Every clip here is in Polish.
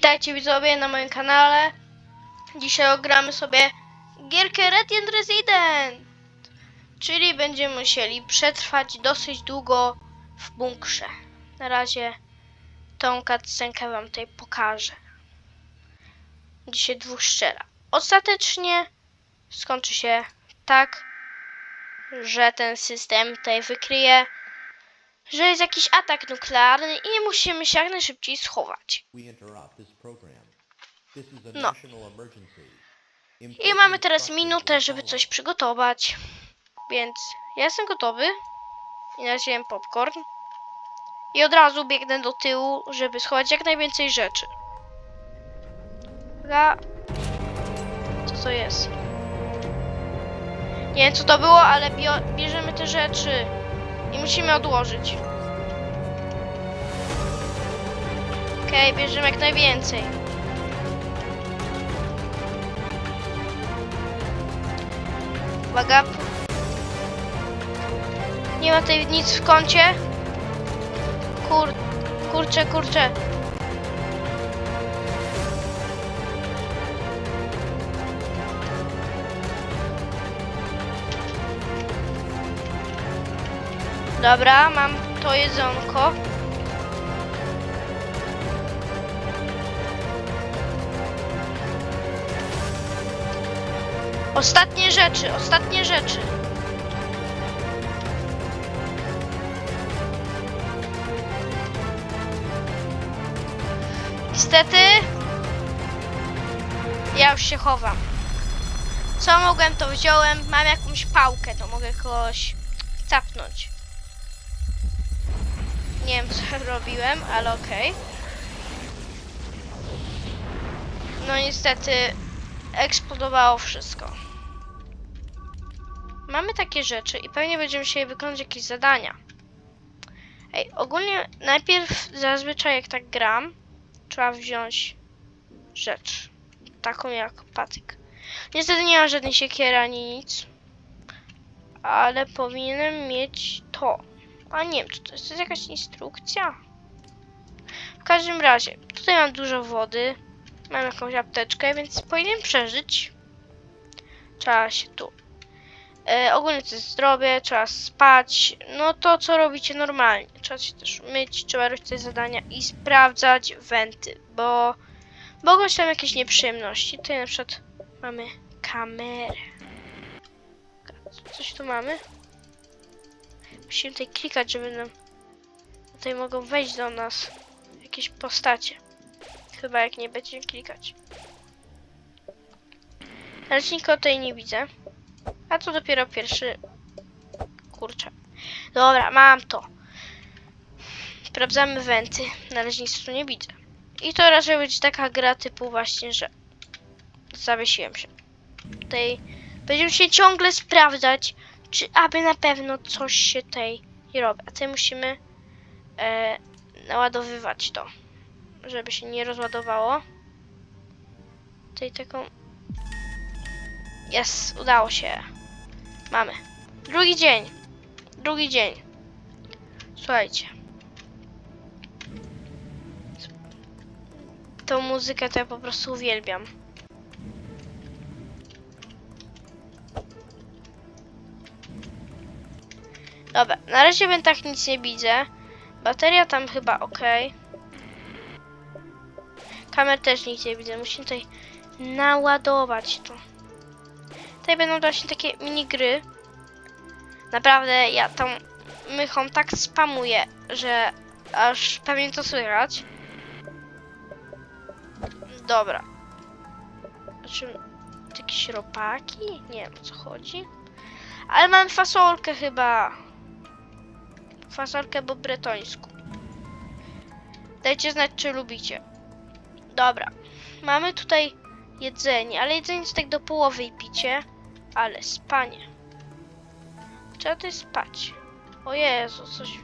Witajcie widzowie na moim kanale. Dzisiaj ogramy sobie gierkę Red Resident. Czyli będziemy musieli przetrwać dosyć długo w bunkrze. Na razie tą cutscenkę wam tutaj pokażę. Dzisiaj dwóch strzela. Ostatecznie skończy się tak, że ten system tutaj wykryje, że jest jakiś atak nuklearny i musimy się jak najszybciej schować. No. I mamy teraz minutę, żeby coś przygotować. Więc ja jestem gotowy. I naziłem popcorn. I od razu biegnę do tyłu, żeby schować jak najwięcej rzeczy. Uwaga. Co to jest? Nie wiem co to było, ale bierzemy te rzeczy. I musimy odłożyć. Okej, bierzemy jak najwięcej. Uwaga. Nie ma tutaj nic w kącie. Kur... Kurczę, kurczę. Dobra, mam to jedzonko. Ostatnie rzeczy, ostatnie rzeczy. Niestety ja już się chowam. Co mogłem, to wziąłem. Mam jakąś pałkę, to mogę kogoś capnąć. Nie wiem co robiłem, ale okej. No niestety eksplodowało wszystko. Mamy takie rzeczy i pewnie będziemy musieli wykonać jakieś zadania. Ej, ogólnie najpierw zazwyczaj jak tak gram, trzeba wziąć rzecz. Taką jak patyk. Niestety nie mam żadnej siekiery ani nic. Ale powinienem mieć to. A nie wiem, czy to jest, jakaś instrukcja? W każdym razie, tutaj mam dużo wody. Mam jakąś apteczkę, więc powinienem przeżyć. Trzeba się tu. E, ogólnie jest zdrowie, trzeba spać. No to co robicie normalnie. Trzeba się też myć, trzeba robić te zadania i sprawdzać wenty, bo mogą się tam jakieś nieprzyjemności. Tutaj na przykład mamy kamerę. Coś tu mamy? Musimy tutaj klikać, żeby nam tutaj mogą wejść do nas jakieś postacie. Chyba jak nie będziemy klikać. Lecznika tutaj nie widzę. A to dopiero pierwszy. Kurczę. Dobra, mam to. Sprawdzamy wenty. Na razie nic tu nie widzę. I to raczej być taka gra typu właśnie, że zawiesiłem się. Tutaj będziemy się ciągle sprawdzać, czy aby na pewno coś się tutaj robi. A tutaj musimy e, naładowywać to żeby się nie rozładowało. Tutaj taką. Jest, udało się. Mamy. Drugi dzień. Drugi dzień. Słuchajcie. Tą muzykę to ja po prostu uwielbiam. Dobra, na razie bym tak nic nie widzę. Bateria tam chyba ok. Kamer też nic nie widzę. Musimy tutaj naładować to. Tutaj będą właśnie takie minigry. Naprawdę ja tą mychą tak spamuję, że aż pewnie to słychać. Dobra. Znaczy, jakieś robaki? Nie wiem o co chodzi. Ale mam fasolkę chyba. Fasolkę po bretońsku. Dajcie znać, czy lubicie. Dobra. Mamy tutaj jedzenie, ale jedzenie jest tak do połowy i picie. Ale spanie. Trzeba tutaj spać. O Jezu, coś...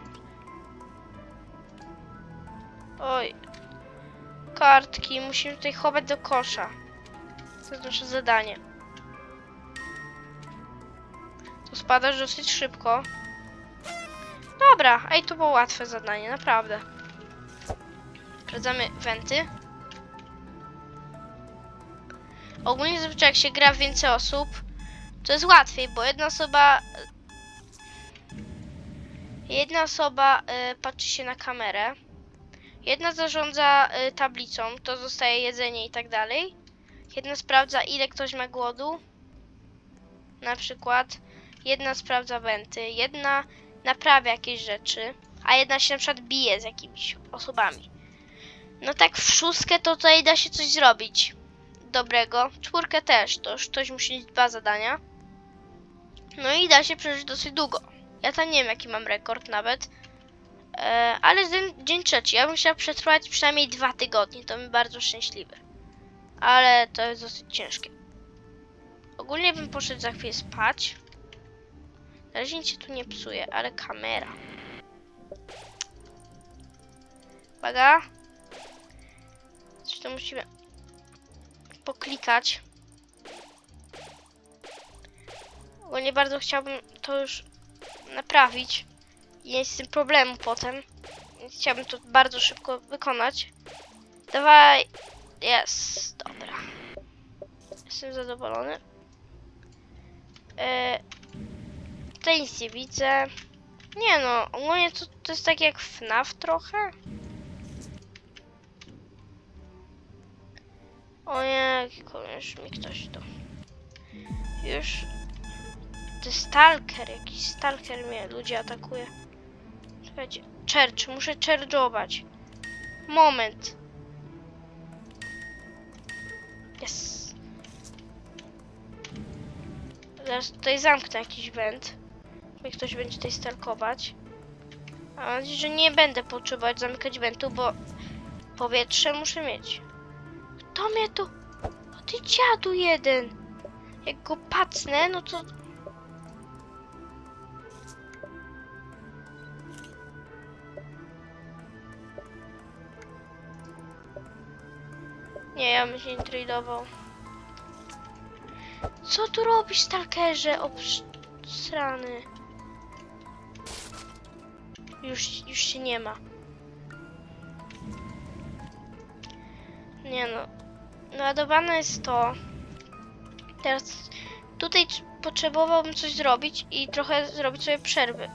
Oj. Kartki, musimy tutaj chować do kosza. To jest nasze zadanie. To spadasz dosyć szybko. Dobra, ej, to było łatwe zadanie, naprawdę. Sprawdzamy wenty. Ogólnie zazwyczaj jak się gra w więcej osób, to jest łatwiej, bo jedna osoba jedna osoba y, patrzy się na kamerę, jedna zarządza y, tablicą, to zostaje jedzenie i tak dalej. Jedna sprawdza ile ktoś ma głodu, na przykład. Jedna sprawdza wenty, jedna naprawia jakieś rzeczy, a jedna się na przykład bije z jakimiś osobami. No tak w szóstkę to tutaj da się coś zrobić dobrego. Czwórkę też, to już ktoś musi mieć dwa zadania. No i da się przeżyć dosyć długo. Ja tam nie wiem jaki mam rekord nawet. E, ale dzień, dzień trzeci. Ja bym chciał przetrwać przynajmniej dwa tygodnie. To mi bardzo szczęśliwy. Ale to jest dosyć ciężkie. Ogólnie bym poszedł za chwilę spać. Na razie nic się tu nie psuje, ale kamera. Uwaga. Coś to musimy poklikać. Ogólnie bardzo chciałbym to już naprawić. Nie jest z tym problemu potem. Więc chciałbym to bardzo szybko wykonać. Dawaj. Jest. Dobra. Jestem zadowolony. E, tutaj nic nie widzę. Nie no, ogólnie to, to jest tak jak FNAF trochę. O nie, już mi ktoś to. Już. To stalker, jakiś stalker mnie ludzie atakuje. Słuchajcie, church, muszę charge'ować. Moment. Yes. Zaraz tutaj zamknę jakiś węd. Ktoś będzie tutaj stalkować. Mam nadzieję, że nie będę potrzebować zamykać wentu, bo powietrze muszę mieć. Kto mnie tu... Ty dziadu jeden! Jak go pacnę, no to... Nie, ja bym się nie tradował. Co tu robisz, stalkerze? Obsrany. Już, już się nie ma. Nie no. Naładowane jest to. Teraz tutaj potrzebowałbym coś zrobić i trochę zrobić sobie przerwy.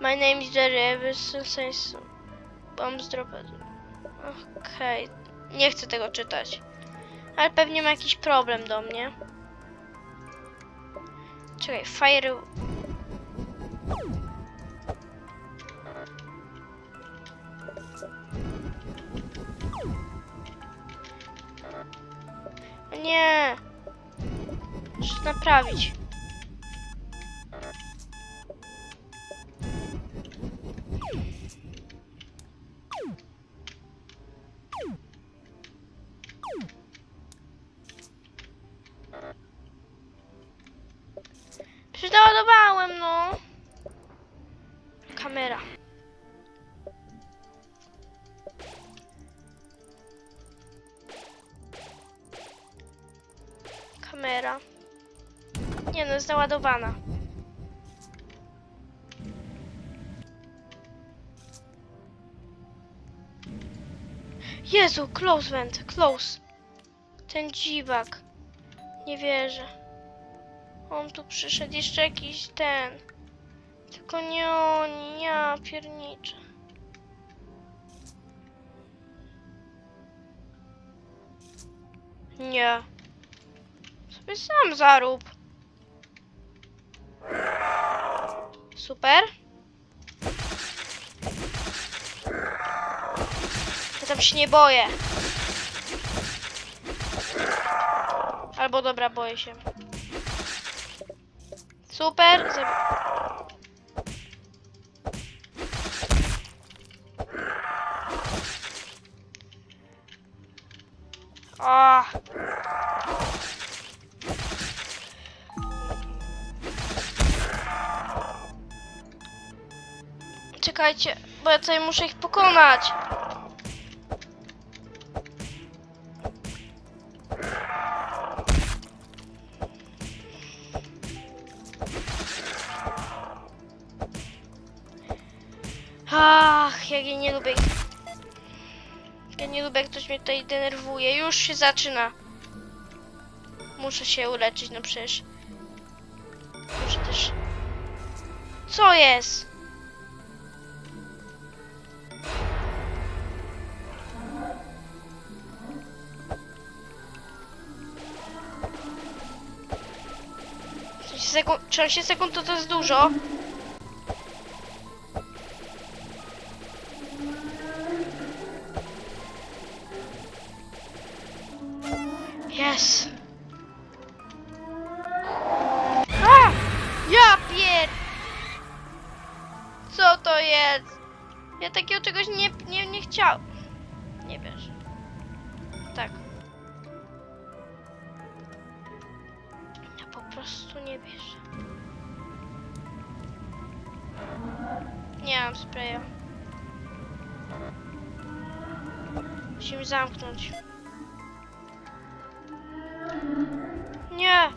My name is Jerry, ever since bombs dropped. Okej, nie chcę tego czytać. Ale pewnie ma jakiś problem do mnie. Czekaj, fire... Nie. Muszę naprawić. Naładowana. Jezu, close went, close. Ten dziwak. Nie wierzę. On tu przyszedł jeszcze jakiś ten. Tylko nie oni, ja pierniczę. Nie. Sobie sam zarób. Super. Ja tam się nie boję. Albo dobra, boję się. Super. Zab-. Czekajcie, bo ja tutaj muszę ich pokonać. Ach, jak ja nie lubię. Ja nie lubię, jak ktoś mnie tutaj denerwuje. Już się zaczyna. Muszę się uleczyć, no przecież. Muszę też... Co jest? Sekund, 13 sekund to to jest dużo. Jest. A! Ja pier... Co to jest? Ja takiego czegoś nie, nie, nie chciał. Nie wiesz. Mam spraya. Musimy zamknąć. Nie.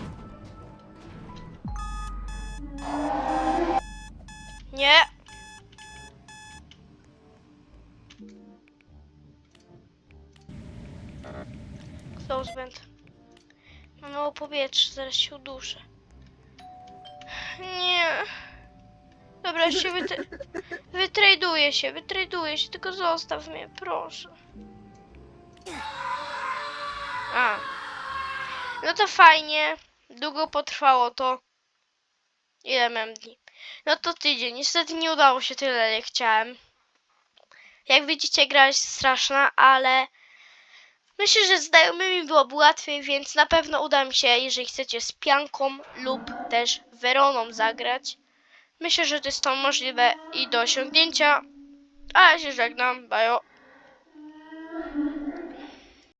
Nie. Close. Mam mało powietrza, zaraz się uduszę. Nie. Dobra, się wytr wytraduję się, wytraduję się, tylko zostaw mnie, proszę. A. No to fajnie. Długo potrwało to. Ile miałem dni? No to tydzień. Niestety nie udało się tyle, jak chciałem. Jak widzicie, gra jest straszna, ale myślę, że z znajomymi byłoby łatwiej, więc na pewno uda mi się, jeżeli chcecie z Pianką lub też Weroną zagrać. Myślę, że to jest to możliwe i do osiągnięcia. A ja się żegnam. Bajo.